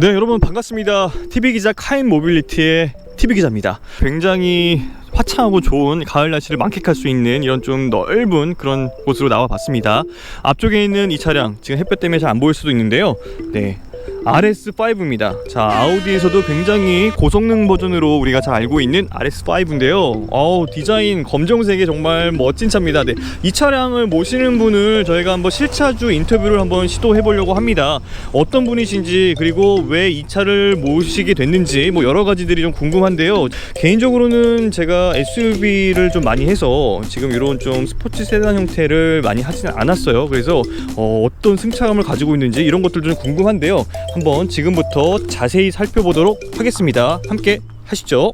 네, 여러분 반갑습니다. TV 기자 카인 모빌리티의 TV 기자입니다. 굉장히 화창하고 좋은 가을 날씨를 만끽할 수 있는 이런 좀 넓은 그런 곳으로 나와 봤습니다. 앞쪽에 있는 이 차량 지금 햇볕 때문에 잘 안 보일 수도 있는데요. 네. RS5입니다. 자, 아우디에서도 굉장히 고성능 버전으로 우리가 잘 알고 있는 RS5인데요. 어우, 디자인 검정색이 정말 멋진 차입니다. 네. 이 차량을 모시는 분을 저희가 한번 실차주 인터뷰를 한번 시도해 보려고 합니다. 어떤 분이신지 그리고 왜 이 차를 모시게 됐는지 뭐 여러 가지들이 좀 궁금한데요. 개인적으로는 제가 SUV를 좀 많이 해서 지금 이런 좀 스포츠 세단 형태를 많이 하지는 않았어요. 그래서 어, 어떤 승차감을 가지고 있는지 이런 것들 좀 궁금한데요. 한번 지금부터 자세히 살펴보도록 하겠습니다. 함께 하시죠.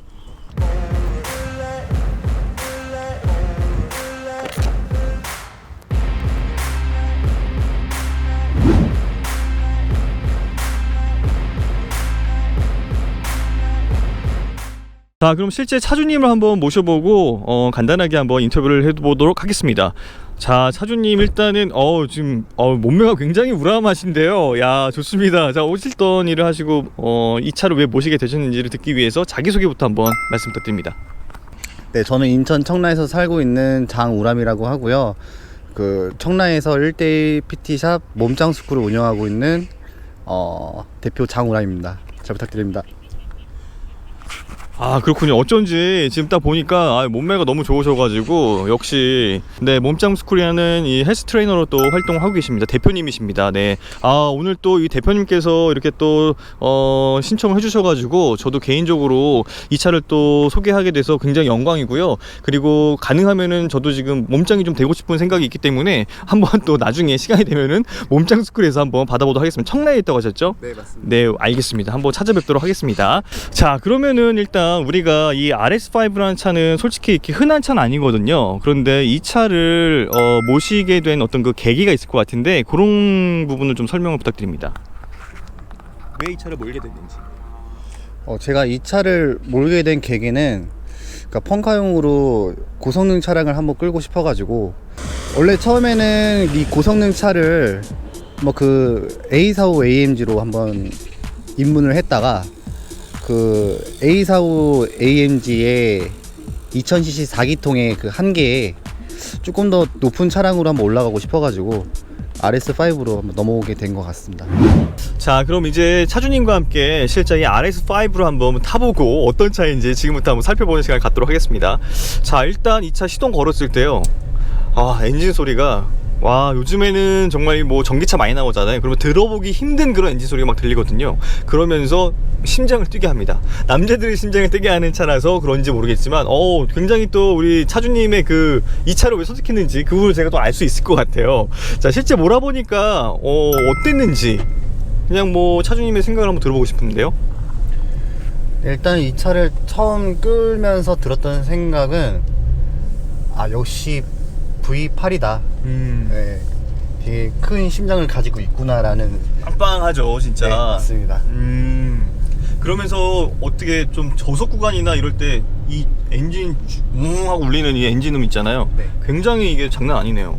자, 그럼 실제 차주님을 한번 모셔보고 어, 간단하게 한번 인터뷰를 해보도록 하겠습니다. 자, 차주님 일단은 어 지금 어 몸매가 굉장히 우람하신데요. 야, 좋습니다. 자, 오실던 일을 하시고 어, 이 차를 왜 모시게 되셨는지를 듣기 위해서 자기 소개부터 한번 말씀 부탁드립니다. 네, 저는 인천 청라에서 살고 있는 장우람이라고 하고요. 그 청라에서 1대1 PT샵 몸짱 스쿨을 운영하고 있는 어, 대표 장우람입니다. 잘 부탁드립니다. 아 그렇군요 어쩐지 지금 딱 보니까 아, 몸매가 너무 좋으셔가지고 역시 네 몸짱 스쿨이라는 이 헬스 트레이너로 또 활동하고 계십니다 대표님이십니다 네아 오늘 또 이 대표님께서 이렇게 또 어, 신청을 해주셔가지고 저도 개인적으로 이 차를 또 소개하게 돼서 굉장히 영광이고요 그리고 가능하면은 저도 지금 몸짱이 좀 되고 싶은 생각이 있기 때문에 한번 또 나중에 시간이 되면은 몸짱 스쿨에서 한번 받아보도록 하겠습니다 청라에 있다고 하셨죠? 네, 맞습니다. 네, 알겠습니다. 한번 찾아뵙도록 하겠습니다. 자, 그러면은 일단 우리가 이 RS5라는 차는 솔직히 이렇게 흔한 차는 아니거든요. 그런데 이 차를 어, 모시게 된 어떤 그 계기가 있을 것 같은데 그런 부분을 좀 설명을 부탁드립니다. 왜 이 차를 몰게 됐는지. 어, 제가 이 차를 몰게 된 계기는 그러니까 펑카용으로 고성능 차량을 한번 끌고 싶어가지고 원래 처음에는 이 고성능 차를 뭐 그 A45 AMG로 한번 입문을 했다가 그 A45 AMG의 2000cc 4기통의 그한 개에 조금 더 높은 차량으로 한번 올라가고 싶어가지고 RS5로 한번 넘어오게 된 것 같습니다. 자, 그럼 이제 차주님과 함께 실제 이 RS5로 한번 타보고 어떤 차인지 지금부터 한번 살펴보는 시간을 갖도록 하겠습니다. 자, 일단 이 차 시동 걸었을 때요. 아, 엔진 소리가 와 요즘에는 정말 뭐 전기차 많이 나오잖아요. 그러면 들어보기 힘든 그런 엔진 소리가 막 들리거든요. 그러면서 심장을 뛰게 합니다. 남자들이 심장을 뛰게 하는 차라서 그런지 모르겠지만 어 굉장히 또 우리 차주님의 그 이 차를 왜 선택했는지 그 부분을 제가 또 알 수 있을 것 같아요. 자 실제 몰아보니까 어 어땠는지 그냥 뭐 차주님의 생각을 한번 들어보고 싶은데요. 일단 이 차를 처음 끌면서 들었던 생각은 아 역시 V8이다. 음 네, 되게 큰 심장을 가지고 있구나라는 빵빵하죠 진짜 네, 맞습니다. 음 그러면서 어떻게 좀 저속 구간이나 이럴 때 이 엔진 웅 하고 울리는 이 엔진음 있잖아요. 네. 굉장히 이게 장난 아니네요.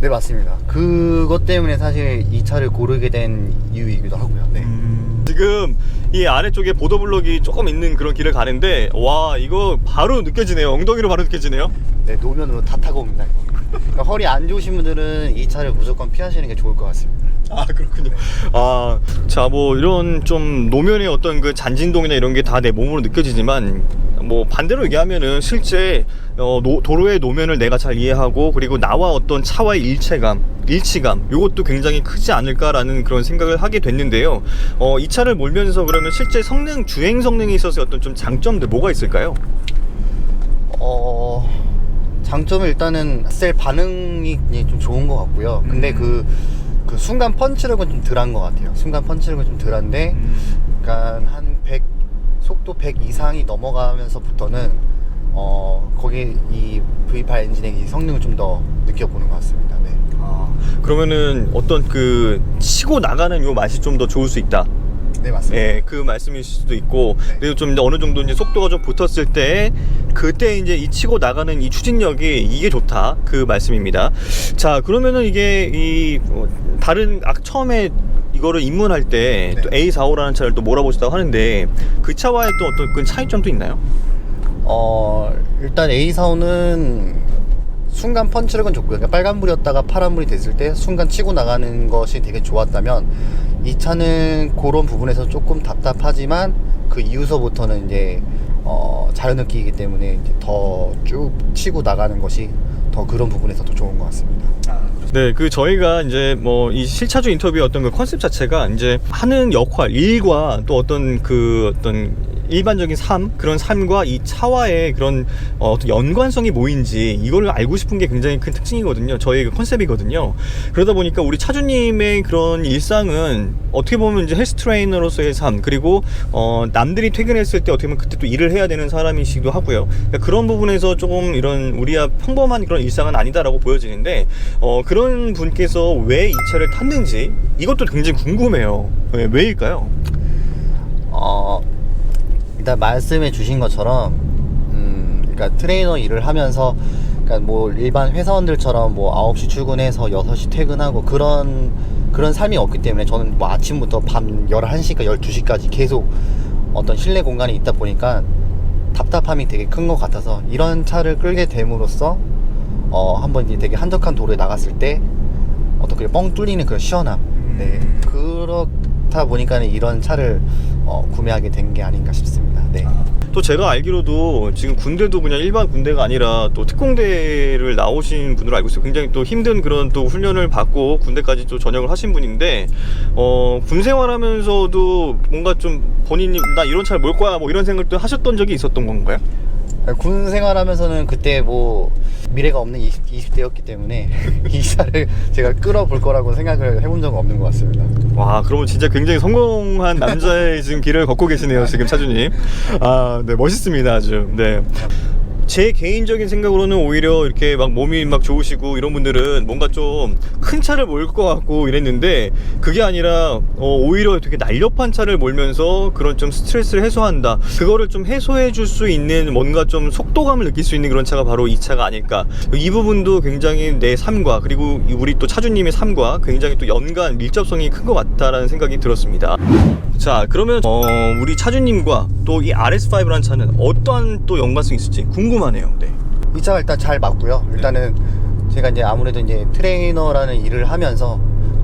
네 맞습니다. 그것 때문에 사실 이 차를 고르게 된 이유이기도 하고요. 네. 음. 지금 이 아래쪽에 보도블럭이 조금 있는 그런 길을 가는데 와 이거 바로 느껴지네요. 엉덩이로 바로 느껴지네요. 네 노면으로 다 타고 옵니다. 그러니까 허리 안 좋으신 분들은 이 차를 무조건 피하시는 게 좋을 것 같습니다. 아 그렇군요. 아, 자 뭐 이런 좀 노면의 어떤 그 잔진동이나 이런 게 다 내 몸으로 느껴지지만 뭐 반대로 얘기하면은 실제 어, 노- 도로의 노면을 내가 잘 이해하고 그리고 나와 어떤 차와의 일체감, 일치감 이것도 굉장히 크지 않을까라는 그런 생각을 하게 됐는데요. 어, 이 차를 몰면서 그러면 실제 성능, 주행 성능에 있어서 어떤 좀 장점들 뭐가 있을까요? 어 장점은 일단은 셀 반응이 좀 좋은 것 같고요. 근데 음. 그, 그 순간 펀치력은 좀 덜한 것 같아요. 순간 펀치력은 좀 덜한데, 그러니까 한 100, 속도 100 이상이 넘어가면서부터는 어 거기 이 V8 엔진의 이 성능을 좀 더 느껴보는 것 같습니다. 네. 아, 그러면은 어떤 그 치고 나가는 요 맛이 좀 더 좋을 수 있다. 네 맞습니다. 예, 그 말씀일 수도 있고 네. 그리고 좀 어느 정도 이제 속도가 좀 붙었을 때 그때 이제 이 치고 나가는 이 추진력이 이게 좋다 그 말씀입니다. 자 그러면은 이게 이 어, 다른 아, 처음에 이거를 입문할 때또 네. A45라는 차를 또 몰아보셨다고 하는데 그 차와의 또 어떤 그 차이점도 있나요? 어 일단 A45는 순간 펀치력은 좋고요. 그러니까 빨간불이었다가 파란불이 됐을 때 순간 치고 나가는 것이 되게 좋았다면 이 차는 그런 부분에서 조금 답답하지만 그 이후서부터는 이제 어, 자연 느끼기 때문에 더 쭉 치고 나가는 것이 더 그런 부분에서 더 좋은 것 같습니다. 네, 그 저희가 이제 뭐 이 실차주 인터뷰의 어떤 그 컨셉 자체가 이제 하는 역할, 일과 또 어떤 그 어떤 일반적인 삶 그런 삶과 이 차와의 그런 어, 어떤 연관성이 뭐인지 이걸 알고 싶은 게 굉장히 큰 특징이거든요. 저희 그 컨셉이거든요. 그러다 보니까 우리 차주님의 그런 일상은 어떻게 보면 이제 헬스 트레이너로서의 삶 그리고 어, 남들이 퇴근했을 때 어떻게 보면 그때 또 일을 해야 되는 사람이시기도 하고요. 그러니까 그런 부분에서 조금 이런 우리야 평범한 그런 일상은 아니다라고 보여지는데 어, 그런 분께서 왜 이 차를 탔는지 이것도 굉장히 궁금해요. 왜, 왜일까요? 어, 일단 말씀해 주신 것처럼, 음, 그러니까 트레이너 일을 하면서, 그러니까 뭐 일반 회사원들처럼 뭐 9시 출근해서 6시 퇴근하고 그런, 그런 삶이 없기 때문에 저는 뭐 아침부터 밤 11시까 12시까지 계속 어떤 실내 공간에 있다 보니까 답답함이 되게 큰 것 같아서 이런 차를 끌게 됨으로써 어, 한번 이제 되게 한적한 도로에 나갔을 때 어떤 그뻥 뚫리는 그런 시원함. 네. 그렇다 보니까 이런 차를 어, 구매하게 된 게 아닌가 싶습니다. 네. 또 제가 알기로도 지금 군대도 그냥 일반 군대가 아니라 또 특공대를 나오신 분으로 알고 있어요. 굉장히 또 힘든 그런 또 훈련을 받고 군대까지 또 전역을 하신 분인데 어, 군 생활하면서도 뭔가 좀 본인이 나 이런 차를 몰 거야 뭐 이런 생각도 하셨던 적이 있었던 건가요? 군 생활하면서는 그때 뭐 미래가 없는 20, 20대였기 때문에 이 차를 제가 끌어볼 거라고 생각을 해본 적은 없는 것 같습니다. 와, 그러면 진짜 굉장히 성공한 남자의 지금 길을 걷고 계시네요, 지금 차주님. 아, 네, 멋있습니다, 아주. 네. 제 개인적인 생각으로는 오히려 이렇게 막 몸이 막 좋으시고 이런 분들은 뭔가 좀 큰 차를 몰 것 같고 이랬는데 그게 아니라 어, 오히려 되게 날렵한 차를 몰면서 그런 좀 스트레스를 해소한다. 그거를 좀 해소해 줄 수 있는 뭔가 좀 속도감을 느낄 수 있는 그런 차가 바로 이 차가 아닐까. 이 부분도 굉장히 내 삶과 그리고 이 우리 또 차주님의 삶과 굉장히 또 연관 밀접성이 큰 것 같다라는 생각이 들었습니다. 자, 그러면 어, 우리 차주님과 또 이 RS5라는 차는 어떠한 또 연관성이 있을지 궁금하네요. 네. 이 차가 일단 잘 맞고요. 일단은 제가 이제 아무래도 이제 트레이너라는 일을 하면서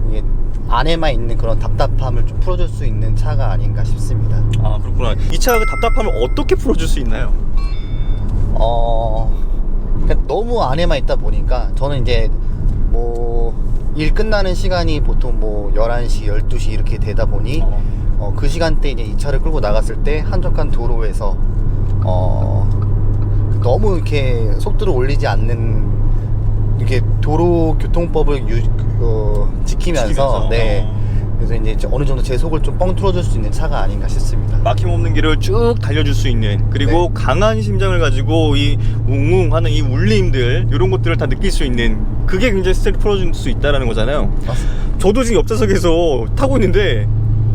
이게 안에만 있는 그런 답답함을 좀 풀어줄 수 있는 차가 아닌가 싶습니다. 아 그렇구나. 이 차가 그 답답함을 어떻게 풀어줄 수 있나요? 어, 그러니까 너무 안에만 있다 보니까 저는 이제 뭐 일 끝나는 시간이 보통 뭐 11시, 12시 이렇게 되다 보니 어, 그 시간대 이제 이 차를 끌고 나갔을 때 한적한 도로에서 어, 너무 이렇게 속도를 올리지 않는 이렇게 도로 교통법을 유, 어, 지키면서, 지키면서, 네. 어. 그래서 이제 어느 정도 제 속을 좀 뻥 뚫어줄 수 있는 차가 아닌가 싶습니다. 막힘없는 길을 쭉 달려줄 수 있는 그리고 강한 심장을 가지고 이 웅웅하는 이 울림들 이런 것들을 다 느낄 수 있는 그게 굉장히 스트레스 풀어줄 수 있다라는 거잖아요. 맞습니다. 저도 지금 옆좌석에서 타고 있는데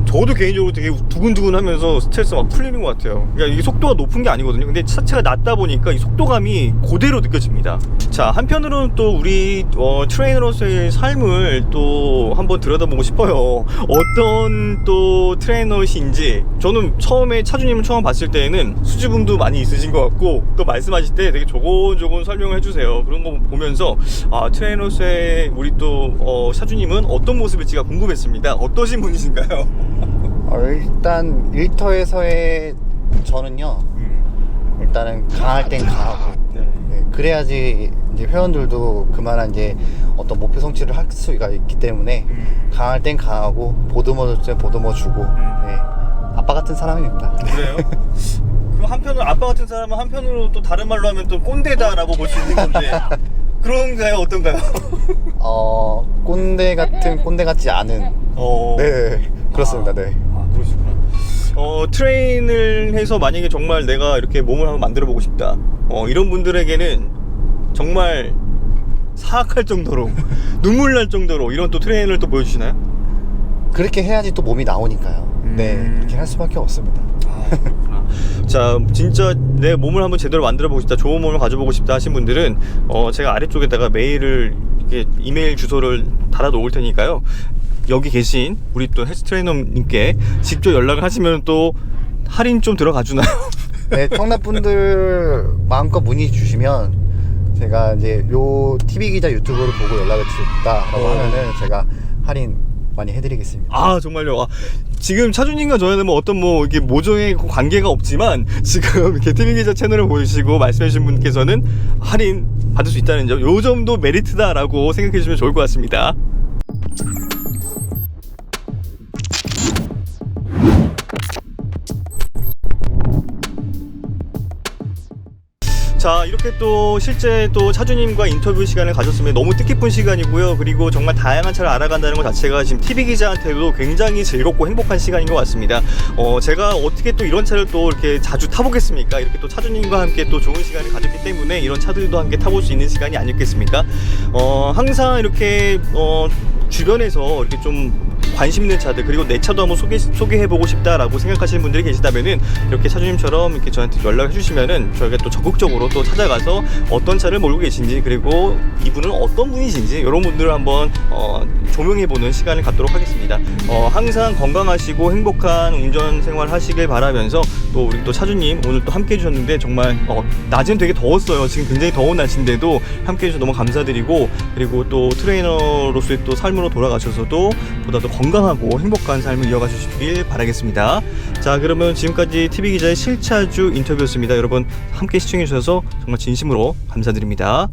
저도 개인적으로 되게 두근두근 하면서 스트레스가 막 풀리는 것 같아요. 그러니까 이게 속도가 높은 게 아니거든요. 근데 차체가 낮다 보니까 이 속도감이 그대로 느껴집니다. 자, 한편으로는 또 우리 어, 트레이너로서의 삶을 또 한번 들여다보고 싶어요. 어떤 또 트레이너신지 저는 처음에 차주님을 처음 봤을 때에는 수줍음도 많이 있으신 것 같고 또 말씀하실 때 되게 조곤조곤 설명을 해주세요. 그런 거 보면서 아 트레이너로서의 우리 또 어, 차주님은 어떤 모습일지가 궁금했습니다. 어떠신 분이신가요? 어, 일단 일터에서의 저는요 일단은 강할 땐 강하고 네. 네, 그래야지 이제 회원들도 그만한 이제 어떤 목표 성취를 할 수가 있기 때문에 음. 강할 땐 강하고 보듬어 줄 땐 보듬어 주고 네, 아빠 같은 사람입니다. 그래요? 그럼 한편으로 아빠 같은 사람은 한편으로 또 다른 말로 하면 또 꼰대다라고 볼 수 있는 건데 그런가요? 어떤가요? 어 꼰대 같은 꼰대 같지 않은 어. 네 그렇습니다. 네. 어, 트레인을 해서 만약에 정말 내가 이렇게 몸을 한번 만들어 보고 싶다. 어, 이런 분들에게는 정말 사악할 정도로 눈물 날 정도로 이런 또 트레인을 또 보여주시나요? 그렇게 해야지 또 몸이 나오니까요. 네 음. 그렇게 할 수밖에 없습니다. 아. 자, 진짜 내 몸을 한번 제대로 만들어 보고 싶다, 좋은 몸을 가져보고 싶다 하신 분들은 어, 제가 아래쪽에다가 메일을 이렇게 이메일 주소를 달아 놓을 테니까요. 여기 계신 우리 또 헬스 트레이너님께 직접 연락을 하시면 또 할인 좀 들어가 주나요? 네, 청납분들 마음껏 문의 주시면 제가 이제 요 TV 기자 유튜브를 보고 연락을 주셨다라고 어. 하면은 제가 할인 많이 해드리겠습니다. 아 정말요. 아, 지금 차주님과 저희는 뭐 어떤 뭐 이게 모종의 관계가 없지만 지금 이렇게 TV 기자 채널을 보시고 말씀해주신 분께서는 할인 받을 수 있다는 점, 요 점도 메리트다라고 생각해 주시면 좋을 것 같습니다. 자 이렇게 또 실제 또 차주님과 인터뷰 시간을 가졌으면 너무 뜻깊은 시간이고요. 그리고 정말 다양한 차를 알아간다는 것 자체가 지금 TV 기자한테도 굉장히 즐겁고 행복한 시간인 것 같습니다. 어 제가 어떻게 또 이런 차를 또 이렇게 자주 타보겠습니까? 이렇게 또 차주님과 함께 또 좋은 시간을 가졌기 때문에 이런 차들도 함께 타볼 수 있는 시간이 아니겠습니까? 어 항상 이렇게 어 주변에서 이렇게 좀 관심 있는 차들 그리고 내 차도 한번 소개 소개해보고 싶다라고 생각하시는 분들이 계시다면은 이렇게 차주님처럼 이렇게 저한테 연락해 주시면은 저희가 또 적극적으로 또 찾아가서 어떤 차를 몰고 계신지 그리고 이분은 어떤 분이신지 이런 분들을 한번 어, 조명해보는 시간을 갖도록 하겠습니다. 어, 항상 건강하시고 행복한 운전 생활 하시길 바라면서 또 우리 또 차주님 오늘 또 함께 해주셨는데 정말 어, 낮은 되게 더웠어요. 지금 굉장히 더운 날씨인데도 함께 해주셔서 너무 감사드리고 그리고 또 트레이너로서의 또 삶으로 돌아가셔서도 보다 더 건강하고 행복한 삶을 이어가 주시길 바라겠습니다. 자 그러면 지금까지 TV 기자의 실차주 인터뷰였습니다. 여러분 함께 시청해 주셔서 정말 진심으로 감사드립니다.